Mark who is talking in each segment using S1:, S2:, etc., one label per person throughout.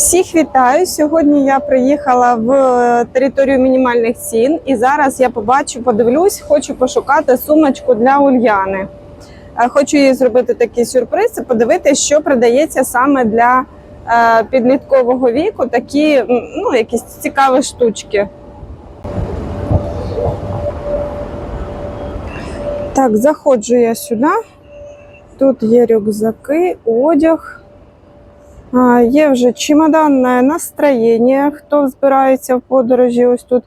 S1: Всіх вітаю! Сьогодні я приїхала в територію мінімальних цін, і зараз я побачу, подивлюсь, хочу пошукати сумочку для Ульяни. Е, Хочу їй зробити такий сюрприз і подивитися, що продається саме для е, підліткового віку. Такі ну, якісь цікаві штучки. Так, заходжу я сюди. Тут є рюкзаки, одяг. Є вже чемоданне настроєння. Хто збирається в подорожі, ось тут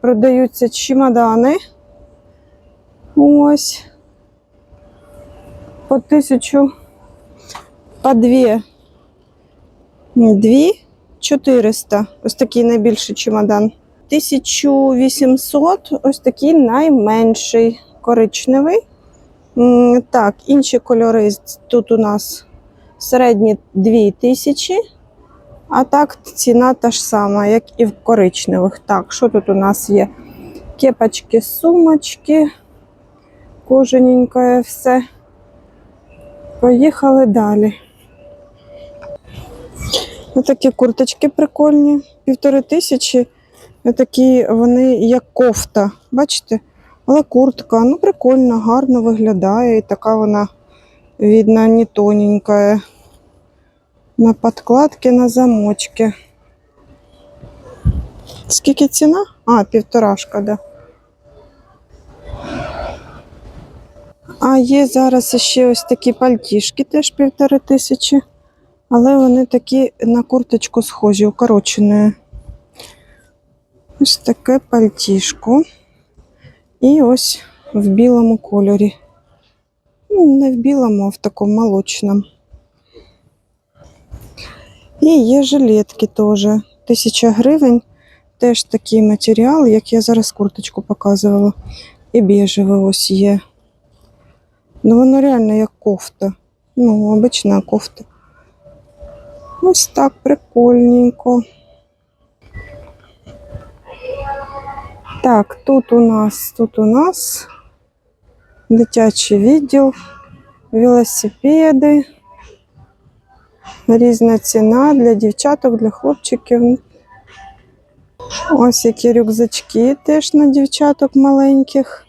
S1: продаються чемодани. Ось. По тисячу, по дві. Дві 400. Ось такий найбільший чемодан. 1800, ось такий найменший коричневий. Так, інші кольори тут у нас середні 2000, а так ціна та ж сама, як і в коричневих. Так, що тут у нас є? Кепочки, сумочки, кожаненьке все. Поїхали далі. Отакі курточки прикольні, півтори тисячі. Отакі вони як кофта. Бачите? Але куртка, ну прикольно, гарно виглядає. І така вона, видно, не тоненькая. На подкладки, на замочки. Скільки ціна? А, півторашка, да. А є зараз ще ось такі пальтішки, теж півтори тисячі. Але вони такі на курточку схожі, укорочені. Ось таке пальтішко. І ось в білому кольорі. Не в білому, а в такому молочному. І є жилетки теж. Тисяча гривень. Теж такий матеріал, як я зараз курточку показувала. І біжеве ось є. Ну, воно реально як кофта. Ну, обична кофта. Ось так прикольненько. Так, тут у нас, тут у нас дитячий відділ, велосипеди. Різна ціна для дівчаток, для хлопчиків. Ось які рюкзачки теж на дівчаток маленьких.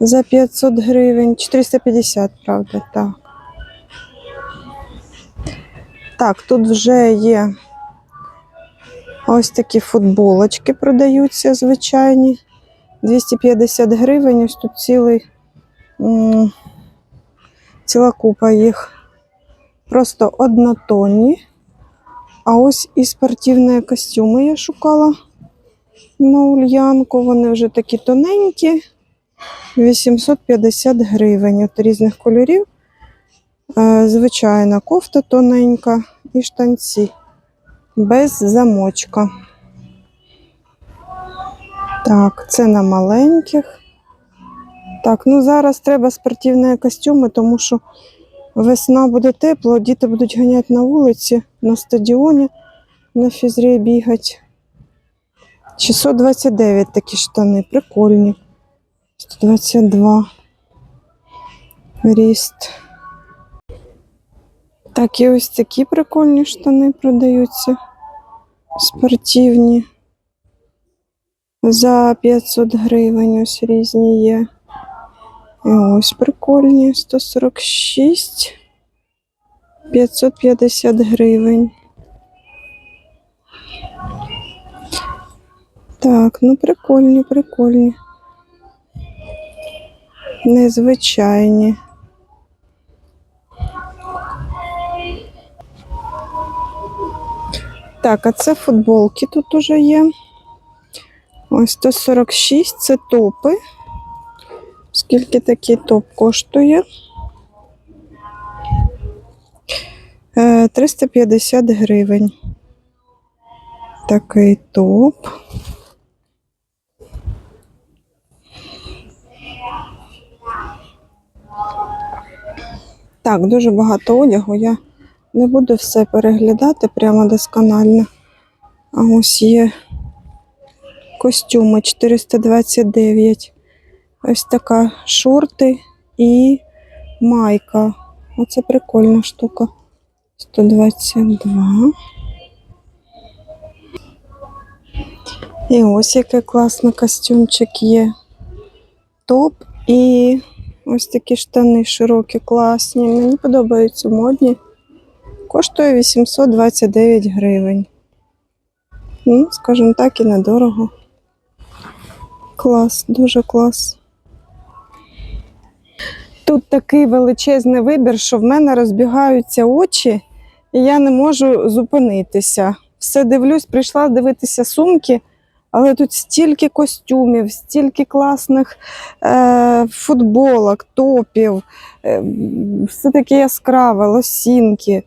S1: За 500 гривень. 450, правда, так. Так, тут вже є ось такі футболочки продаються звичайні. 250 гривень. Ось тут цілий, ціла купа їх. Просто однотонні. А ось і спортивні костюми я шукала на ульянку. Вони вже такі тоненькі. 850 гривень от різних кольорів. Е, Звичайна кофта тоненька і штанці без замочка. Так, це на маленьких. Так, ну зараз треба спортивні костюми, тому що весна буде тепло, діти будуть ганяти на вулиці, на стадіоні, на фізрі бігати. 629 такі штани, прикольні. 122 ріст. Так, і ось такі прикольні штани продаються. Спортивні. За 500 гривень ось різні є. І ось прикольні. 146. 550 гривень. Так, ну прикольні, прикольні. Незвичайні. Так, а це футболки тут уже є. Ось 146 це топи. Скільки такий топ коштує? Е, 350 гривень. Такий топ. Так, дуже багато одягу. Я не буду все переглядати прямо досконально. А ось є костюми 429. Ось така шорти і майка. Оце прикольна штука. 122. І ось який класний костюмчик є. Топ і ось такі штани широкі, класні. Мені подобаються модні. Коштує 829 гривень. Ну, скажімо так, і недорого. Клас, дуже клас. Тут такий величезний вибір, що в мене розбігаються очі, і я не можу зупинитися. Все дивлюсь, прийшла дивитися сумки, але тут стільки костюмів, стільки класних е, футболок, топів, е, все таке яскраве, лосінки.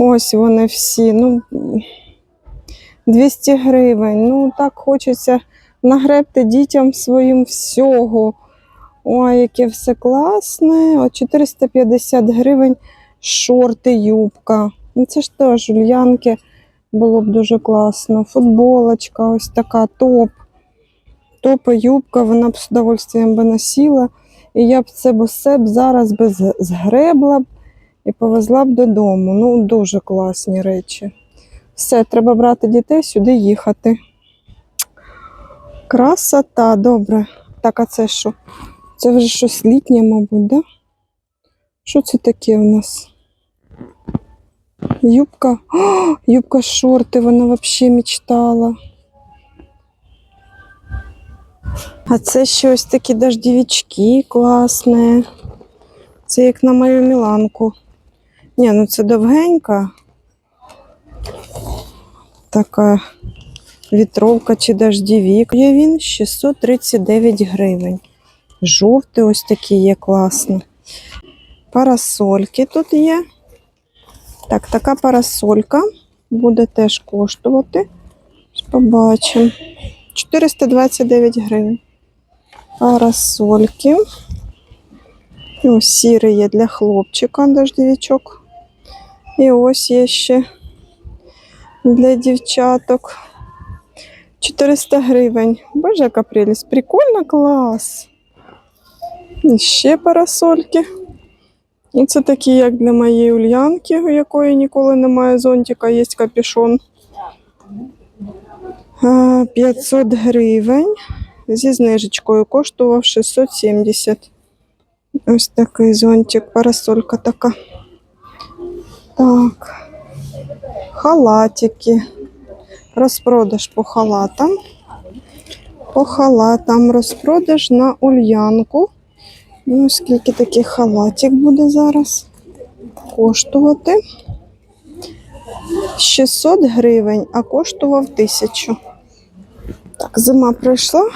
S1: Ось вони всі. Ну, 200 гривень. Ну, так хочеться нагребти дітям своїм всього. Ой, яке все класне. О, 450 гривень шорти, юбка. Ну, це ж теж ульянки було б дуже класно. Футболочка, ось така топ. Топ і юбка, вона б з удовольствием би носила. І я б це б все б зараз би згребла б і повезла б додому. Ну, дуже класні речі. Все, треба брати дітей сюди їхати. Красота, добре. Так, а це що? Це вже щось літнє, мабуть, да? Що це таке у нас? Юбка. О, юбка шорти, вона взагалі мечтала. А це ще ось такі дождевички класні. Це як на мою Міланку. Ні, ну це довгенька. Така вітровка чи дождевик. Є він 639 гривень. Жовтий ось такий є класно. Парасольки тут є. Так, така парасолька буде теж коштувати. Побачимо. 429 гривень. Парасольки. Ось сірий є для хлопчика дождевичок. І ось є ще для дівчаток. 400 гривень. Боже, яка прелість. Прикольно, клас. І ще парасольки. І це такі, як для моєї ульянки, у якої ніколи немає зонтика, є капюшон. 500 гривень. Зі знижечкою коштував 670. Ось такий зонтик, парасолька така. Так. Халатики. Розпродаж по халатам. По халатам розпродаж на ульянку. Ну, скільки такий халатик буде зараз коштувати? 600 гривень, а коштував 1000. Так, зима прийшла.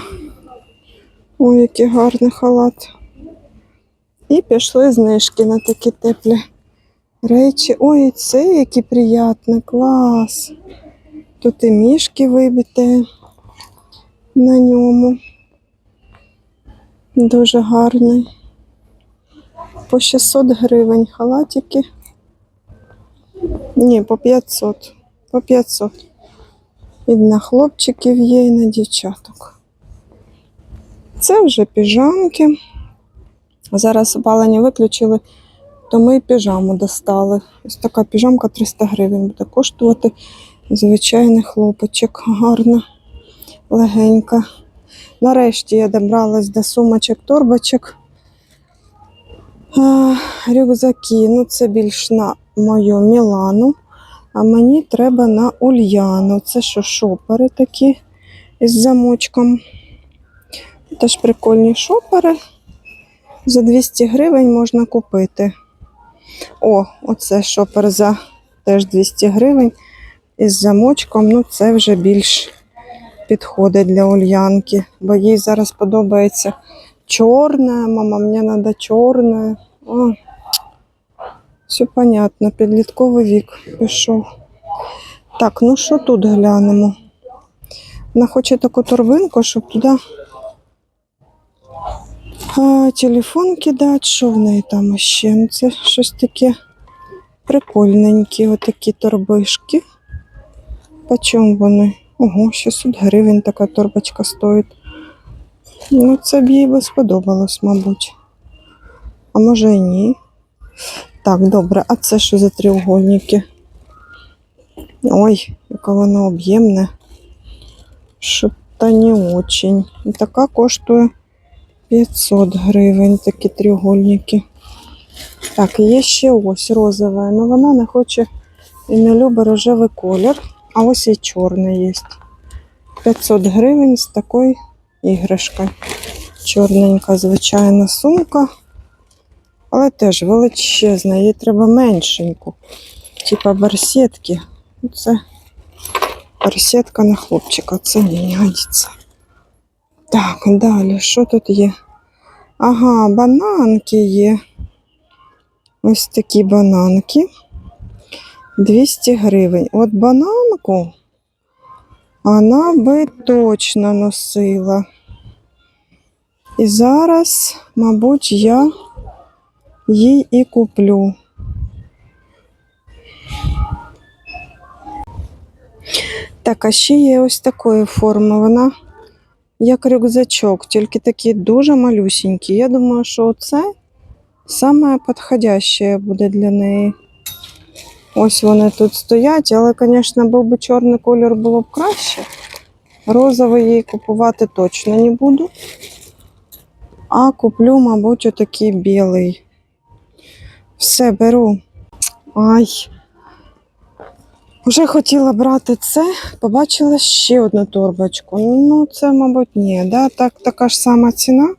S1: Ой, який гарний халат. І пішли знижки на такі теплі речі. Ой, це який приятний, клас. Тут і мішки вибіті на ньому. Дуже гарний. По 600 гривень халатики. Ні, по 500. По 500. І на хлопчиків є, і на дівчаток. Це вже піжамки. Зараз опалення виключили, то ми піжаму достали. Ось така піжамка 300 гривень буде коштувати. Звичайний хлопочок. Гарна, легенька. Нарешті я добралась до сумочок, торбочок. Рюкзаки. Ну, це більш на мою Мілану. А мені треба на Ульяну. Це що, шопери такі із замочком. Теж прикольні шопери. За 200 гривень можна купити. О, оце шопер за теж 200 гривень із замочком. Ну, це вже більш підходить для Ульянки, бо їй зараз подобається чорне. Мама, мені треба чорне. О, все понятно, підлітковий вік пішов. Так, ну що тут глянемо? Вона хоче таку торбинку, щоб туди а, телефон кидати, що в неї там ще? Ну, це щось таке прикольненькі, отакі торбишки. По вони? Ого, 600 гривень така торбочка стоїть. Ну, це б їй би сподобалось, мабуть. А може і ні. Так, добре, а це що за треугольники? Ой, яке воно об'ємне. Що-то не очень. Така коштує 500 гривень, такі треугольники. Так, є ще ось розова, але вона не хоче і не любить рожевий колір. А ось і чорний є. 500 гривень з такою іграшкою. Чорненька, звичайна сумка. Але теж величезна, їй треба меншеньку. Типа барсетки. Ну, Це барсетка на хлопчика, це не годиться. Так, далі, що тут є? Ага, бананки є. Ось такі бананки. 200 гривень. От бананку вона би точно носила. І зараз, мабуть, я їй і куплю. Так, а ще є ось такої форми. Вона як рюкзачок, тільки такі дуже малюсінькі. Я думаю, що це саме підходяще буде для неї. Ось вони тут стоять, але, звісно, був би чорний колір, було б краще. Розовий їй купувати точно не буду. А куплю, мабуть, отакий білий. Все беру. Ай. Вже хотіла брати це, побачила ще одну торбочку. Ну, це, мабуть, ні, да? так, така ж сама ціна.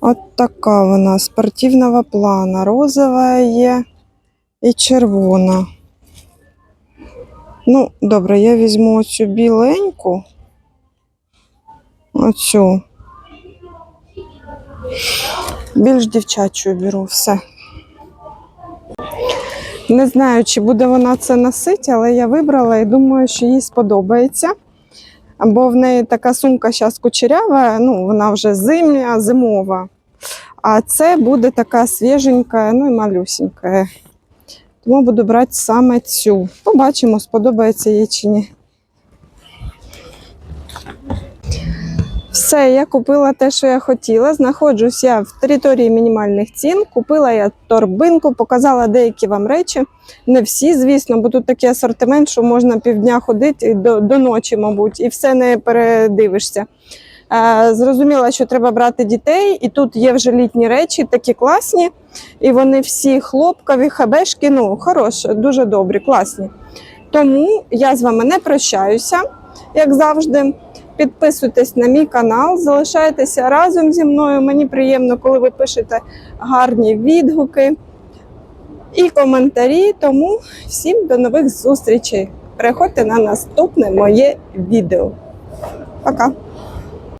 S1: От така вона спортивного плана. Розова є і червона. Ну, добре, я візьму оцю біленьку. Оцю. Більш дівчачу беру все. Не знаю, чи буде вона це носити, але я вибрала і думаю, що їй сподобається. Бо в неї така сумка зараз кучерява, ну, вона вже зимня, зимова. А це буде така свіженька, ну і малюсенька. Тому буду брати саме цю. Побачимо, сподобається їй чи ні. Все, я купила те, що я хотіла. Знаходжусь я в території мінімальних цін. Купила я торбинку, показала деякі вам речі. Не всі, звісно, бо тут такий асортимент, що можна півдня ходити до, до ночі, мабуть, і все не передивишся. Е, зрозуміла, що треба брати дітей, і тут є вже літні речі, такі класні. І вони всі хлопкові, хабешки, ну, хороші, дуже добрі, класні. Тому я з вами не прощаюся, як завжди. Підписуйтесь на мій канал, залишайтеся разом зі мною. Мені приємно, коли ви пишете гарні відгуки і коментарі. Тому всім до нових зустрічей. Переходьте на наступне моє відео. Пока!